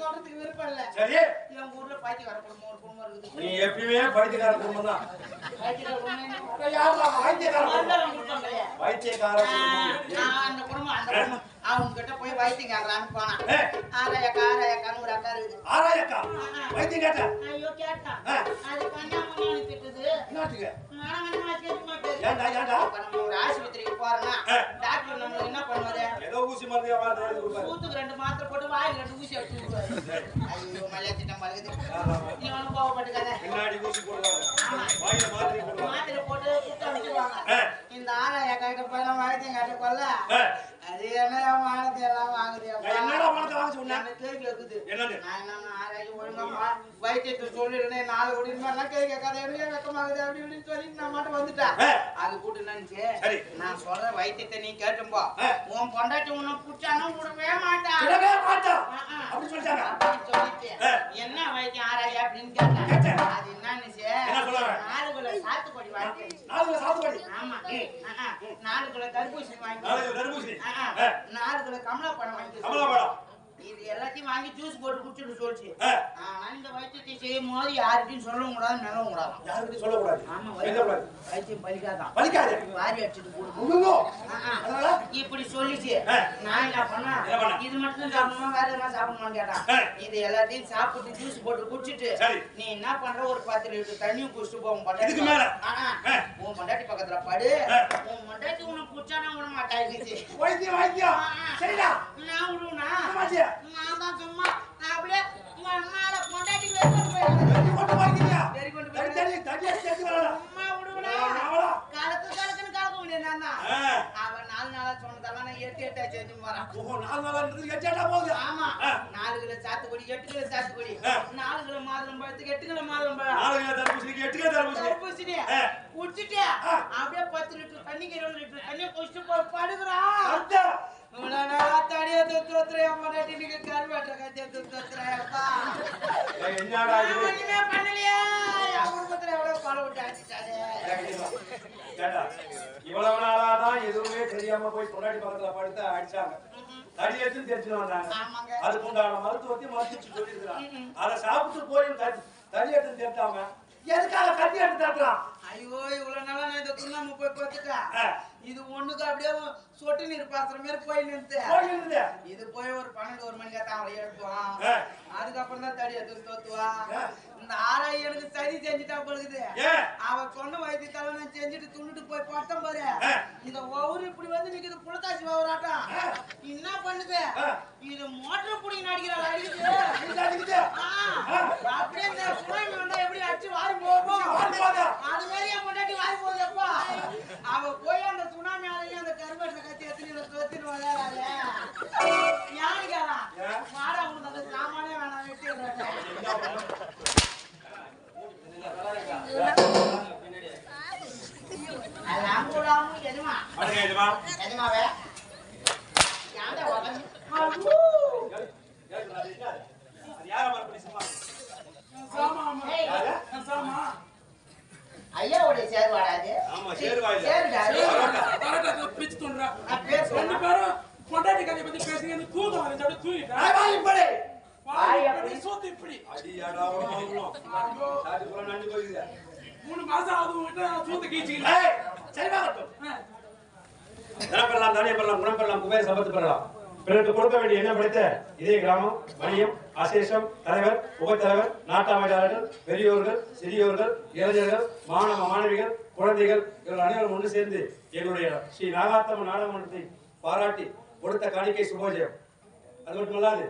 சொல்றதுக்கு விருப்பம் இல்ல. சரி. என் ஊர்ல பைத்தியக்கார குடும்பம் ஒரு குடும்பம் இருக்குது. நீ எப்பயுமே பைத்தியக்கார குடும்பம் தான். பைத்தியக்கார குடும்பம்? யாரா பைத்தியக்கார குடும்பம். பைத்தியக்கார அந்த குடும்பம் அந்த குடும்பம். அவங்க கிட்ட போய் வைத்தியம் கேட்கலான்னு போனான். ஏ, ஆராயக்கா ஆராயக்கா வைத்தியம் கேட்ட. ஐயோ. அது முன்னாடி திட்டுது என்னாச்சுங்க? கேட்க நம்ம ஒரு ஆஸ்பத்திரிக்கு போறோம்னா. டாக்டர் என்ன பண்ணுவாரு? ஏதோ ஊசி மருந்து ரெண்டு மாத்திரை போட்டு வாயில் ரெண்டு ஊசி அடிச்சு விடுவாரு ஐயோ மலையா திட்டம் பழகுது. நீ ஒன்றும் கோவப்பட்டுக்காத. பின்னாடி ஊசி போடுவாங்க வாயில மாத்திரை போடுவாங்க மாத்திரை போட்டு வச்சிருவாங்க. இந்த ஆராய கைட்ட போயெல்லாம் வைத்தியம் காட்ட கொல்ல. ஏ, அது என்ன வானத்தை எல்லாம் வாங்குது நான் என்னடா வாங்க இருக்குது என்னது நான் என்ன ஆராய்ச்சி ஒழுங்கா வைத்தியத்தை சொல்லிடுனேன் நாலு கோடி மாதிரிலாம் கேட்க கதை எனக்கு வெக்கமாகுது அப்படி இப்படின்னு சொல்லி நான் மட்டும் வந்துட்டேன். அது கூட்டு நினைச்சு. நான் சொல்ற வைத்தியத்தை நீ கேட்டும்போ. உன் பொண்டாட்டி உன்னை புடிச்சானும் விடவே மாட்டான் விடவே. அப்படி சொல்லிட்டாங்க அப்படின்னு சொல்லிட்டு. என்ன வைத்தியம் ஆராயா அப்படின்னு கேட்டேன். அது என்ன சொல்லுவாங்க? நாலு கிலோ சாத்துக்குடி வாங்கி நாலு ஆமா. நாலு கிலோ தர்பூசணி வாங்கி நாலு கிலோ கமலா பழம் வாங்கி கமலாபழம் இது எல்லாத்தையும் வாங்கி ஜூஸ் போட்டு குடிச்சுட்டு சொல்லிச்சு. ஆனா இந்த வைத்தியத்தை செய்யும் போது யாருக்கும் சொல்லவும் கூடாது மெல்லவும் கூடாது யாருக்கிட்டையும் சொல்லக்கூடாது ஆமா வைத்தியம் பலிக்காதான். வாரி அடிச்சுட்டு இப்படி சொல்லிச்சு. நான் என்ன பண்ண? இது மட்டும் தான் சாப்பிடணுமா? வேற எதனா சாப்பிடணுமான்னு ஆ. கேட்டான் இது எல்லாத்தையும் சாப்பிட்டு ஜூஸ் போட்டு குடிச்சிட்டு. நீ என்ன பண்ற? ஒரு பத்து லிட்டர் தண்ணியும் குடிச்சிட்டு போ உன் இதுக்கு மேல? உன் பொண்டாட்டி பக்கத்துல படு. உன் பொண்டாட்டி உன்னை குடிச்சானா விட மாட்டாங்க வைத்தியம் வைத்தியம். சரிடா. நான் விடுவேனா ஆமாச்சியா நான் தான் சும்மா நான் அப்படியே உங்க அம்மால வெட்டி போட்டு வைத்தியா வெறி கொண்டு தடி போயிடுறேன் தடி தடி விடுவேனா அவளா கலக்கு கலக்குன்னு கலக்க முடியாது நான் தான் அவன் நாலு நாளா சொன்னதெல்லாம் நான் எட்டு எட்டா செஞ்சு போறான் ஓஹோ நாலு நாளான்றது எச்சாட்டா போகுது ஆமா ஆ. நாலு கிலோ சாத்துக்குடி எட்டு கிலோ சாத்துக்குடி ஆ. நாலு கிலோ மாதுளம் பழத்துக்கு எட்டு கிலோ மாதுளம் பழம் நாலு கிலோ தர்பூசணிக்கு எட்டு கிலோ தர்பூசணி தர்பூசணி ஆ. குடிச்சிட்டு ஆ. அப்படியே பத்து லிட்டர் தண்ணிக்கு இருபது லிட்டர் தண்ணியை குடிச்சிட்டு போய் படுக்கிறான் இவ்வளவு என்னடா எவ்வளவு இவ்வளவு நாளாதான் எதுவுமே தெரியாம போய் பொண்டாட்டி பக்கத்துல படுத்து அடிச்சாங்க தடி எடுத்து அதுக்கு உண்டான மருத்துவத்தை மருத்துவச்சு சொல்லியிருக்கிறான் அதை சாப்பிட்டு போய் தடி தடி தேத்தாம எதுக்காக கத்தி எடுத்து தேத்துறான் ஐயோ இவ்வளவு நாளா நான் இதை துண்ணாம போய் பார்த்துட்டேன் ஆ. இது ஒண்ணுக்கு அப்படியே சொட்டு நீர் பாசுற மாதிரி போய் நிறுத்து இது போய் ஒரு பன்னெண்டு ஒரு மணிக்கு தான் அவளை எழுப்புவான். அதுக்கப்புறம் தான் தடி எடுத்து தோத்துவான். இந்த ஆராய் எனக்கு சரி செஞ்சுட்டா ஏன் அவ சொன்ன வைத்தியத்தால நான் செஞ்சுட்டு துண்ணுட்டு போய் பட்டம் பாரு. இந்த ஒவ்வொரு இப்படி வந்து நிக்குது புலத்தாச்சி வவராட்டம் ஆ. என்ன பண்ணுது. இது மோட்டர் புடிங்க நடிக்கிறாள் அடிக்குது. அப்படியே இந்த சுனாமி வந்தா எப்படி அடிச்சு வாரி போகும் வாரி போகுதா? அது மாதிரி என் பொண்டாட்டி வாரி போகுதப்பா அவ போய் அந்த சுனாமி அலையும் அந்த கருவேட்டில கத்தி எத்தனை தோத்தின்னு விளையாடாத யாருக்காரா ஏன்? மாடா உனக்கு அந்த சாமானே வேணாம் வெட்டி அதெல்லாம் கூடாம வணக்கம் எஜமா. யாண்டா உடம்பு கேக்குதா? அது யாரா மறுபடியும் சும்மா? யாரு? ஐயாவுடைய ஆமா. சேருடா பரோட்டா. பிச்சு நான் ரெண்டு பேரும் பொண்டாட்டி பத்தி பேசுங்க தூக்கம் வந்து அப்படியே வாய் இப்படி. வாய் அப்படி. சோத்து இப்படி அடியாடா. சாதி. மூணு மாசம் ஆகுது உங்ககிட்ட சூத்து கீச்சிக்கல சரி வாங்கட்டும். தனம் பெறலாம், தானியம் பெறலாம், குணம் பெறலாம், குபேர சம்பத்து பெறலாம். பிறருக்கு கொடுக்க வேண்டிய எண்ணம் படைத்த இதே கிராமம் வணியம் அசேஷம் தலைவர் உபத்தலைவர் நாட்டு பெரியோர்கள் சிறியோர்கள் இளைஞர்கள் மாணவ மாணவிகள் குழந்தைகள் இவர்கள் அனைவரும் ஒன்று சேர்ந்து எங்களுடைய ஸ்ரீ நாகாத்தம்ம நாடகமன்றத்தை பாராட்டி கொடுத்த காணிக்கை சுபோஜயம் அது மட்டுமல்லாது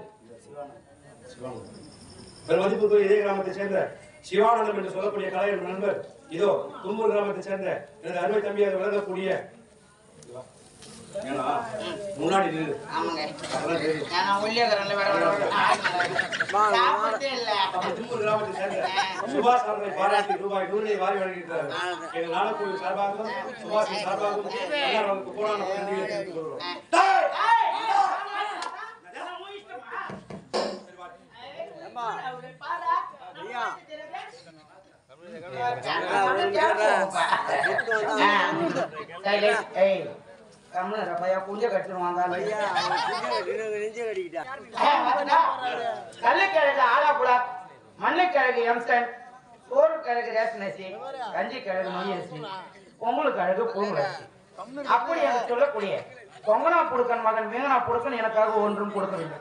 பெரும் மதிப்புக்குரிய இதே கிராமத்தை சேர்ந்த சிவானந்தம் என்று சொல்லக்கூடிய கலைஞர் நண்பர் இதோ தும்பூர் கிராமத்தை சேர்ந்த எனது அருமை தம்பியாக விளங்கக்கூடிய முன்னாடி நில்லு. ஆமாங்க. நான் உள்ளே இருக்கிறேன்ல. சாப்பிட்டே இல்ல. சேர்ந்த சுபாஷ் அவர்களை பாராட்டி ரூபாய் நூறை வாரி நாடகக்குழு சார்பாகவும் சார்பாகவும் எல்லாரும் போராட தெரிவித்துக் கொள்கிறோம்? ஏய், கம்முனு இரு, பையா, புளிய கட்டிடுவான் அந்த ஆளு. ஏய், வந்துடா. கல்லுக்கிழங்கு ஆலாப்புழா மண்ணுக்கிழங்கு எம்சன் சோறு கிழங்கு ரேஷனரிசி கஞ்சி கிழங்கு நொய்யரிசி பொங்கல் கிழங்கு பூங்குழசி அப்படி என்று சொல்லக்கூடிய கொங்கனா புடுக்கன் மகன் வீங்கனா புடுக்கன் எனக்காக ஒன்றும் கொடுக்கவில்லை.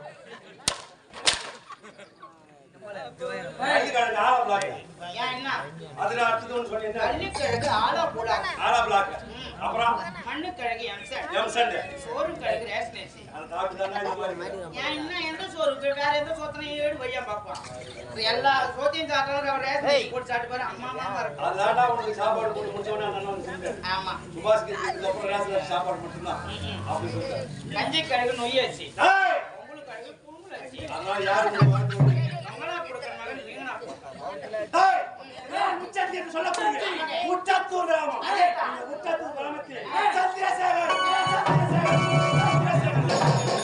கல்லுக்கிழங்கு ஆலா பிளாக் ஏன் என்ன? அதுல அடுத்தது ஒன்று சொன்னீங்க கல்லுக்கிழங்கு ஆலாப்புழா ஆலா பிளாக் அப்புறம் மண்ணுக்கிழங்கு எம்சன் எம்சன் சோறு கிழங்கு ரேஷனரிசி அது சாப்பிட்டு தானே இந்த மாதிரி இருக்கு. ஏன் இன்னும் எந்த சோறு? வேற எந்த சோத்தனையும் ஏடு வையா இப்ப எல்லா சோத்தையும் சாப்பிட்டாலும் அவர் ரேஷன் போட்டு சாப்பிட்டு பாரு அம்மா அம்மா இருக்கும் அதுதான்டா உனக்கு சாப்பாடு போட்டு முடிச்சவனே நான் வந்து ஆமா. சுபாஷ்க்கு இதுக்கப்புறம் ரேஷன் சாப்பாடு மட்டும்தான். அப்படி சொல்லிட்டேன் கஞ்சி கிழங்கு நொய் அரிசி ஏய்! பொங்கல் கிழங்கு பொங்கல் அரிசி. அதெல்லாம் யாரும் முச்சத்தி என்று சொல்லக்கூடிய முச்சத்தூர் கிராமம். இந்த முச்சத்தூர் கிராமத்தில் சந்திரசேகர், சந்திரசேகர், சந்திரசேகர்.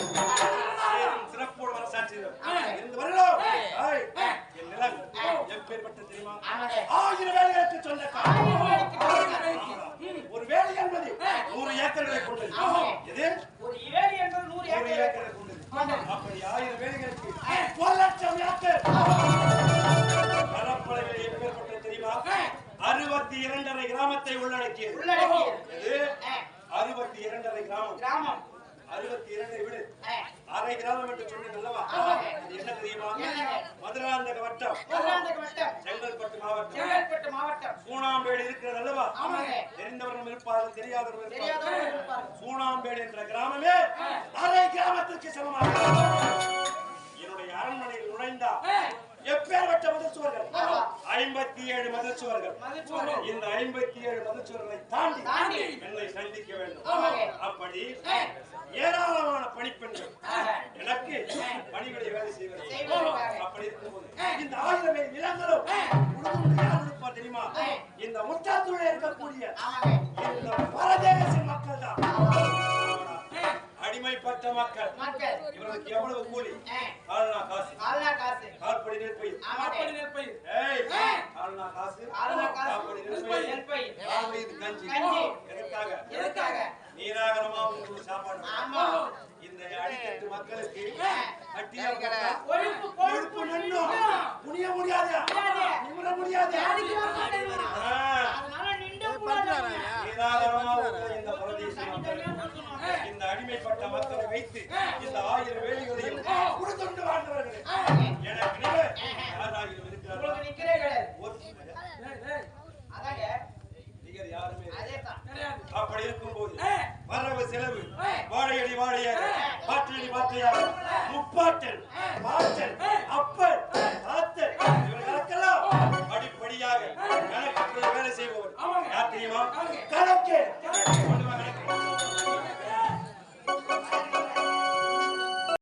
அறுபத்தி இரண்டை விடு. அரை கிராமம் என்று சொன்னேன் அல்லவா. இது என்ன தெரியுமா? மதுராந்தக வட்டம். செங்கல்பட்டு மாவட்டம். செங்கல்பட்டு மாவட்டம். சூனாம்பேடு இருக்கிறது அல்லவா? ஆமாங்க. தெரிந்தவர்களும் இருப்பார்கள் தெரியாதவர்கள். சூனாம்பேடு என்ற கிராமமே அரை கிராமத்திற்கு சமமாக என்னுடைய அரண்மனையில் நுழைந்தா எப்பேற்பட்ட மதில் சுவர்கள்? ஐம்பத்தி ஏழு மதிச்சுவர்கள். இந்த ஐம்பத்தி ஏழு மதில் சுவர்களை தாண்டி தாண்டி. என்னை சந்திக்க வேண்டும். அப்படி ஏராளமான பணிப்பெண்கள் எனக்கு பணிகளை வேலை செய்வது. அப்படி இருக்கும்போது இந்த ஆயிரம் பேர் நிலங்களும் யார் தெரியுமா? இந்த முத்தாத்தூரில் இருக்கக்கூடிய மக்கள் இவர்களுக்கு எவ்வளவு கூலி. கால்னா காசு. கால்நா காசு. கால்படி நெற்பயிர். ஆமாங்க. நெற்பயிர். ஏய். கால்னா காசு. கால்நா காசு. கால்படி நெற்பயிர். நெற்பயிர். கால்படி கஞ்சி. கஞ்சி. எதற்காக எதுக்காக? நீராகரமா உங்களுக்கு சாப்பாடு ஆமா. இந்த அடிக்கட்டு மக்களுக்கு கட்டியா கொழுப்பு கொழுப்பு நின்னும். முடியாது. முடியாது. நிமிர முடியாது வேலைக்கு வர மாட்டேங்கிறான். ஆ. அதனால நின்று கூடாது. நீராகரமா உள்ள இந்த பிரதேச மக்கள் தனித்தனியா கொடுக்கணும். இந்த அடிமைப்பட்ட மக்களை வைத்து இந்த ஆயிரம் வேலைகளையும் வாழ்ந்தவர்களே. எனக்கு இருக்கிறார்களா. அதாங்க, நிகர் யாருமே. அப்படி இருக்கும்போது வரவு செலவு வாழையடி வாழையாக பாற்றடி பாற்றையாக பாட்டன் அப்பன் தாத்தன் இவர்களுக்கெல்லாம் படிப்படியாக கணக்கு வேலை செய்பவர். யார் தெரியுமா? கணக்கு.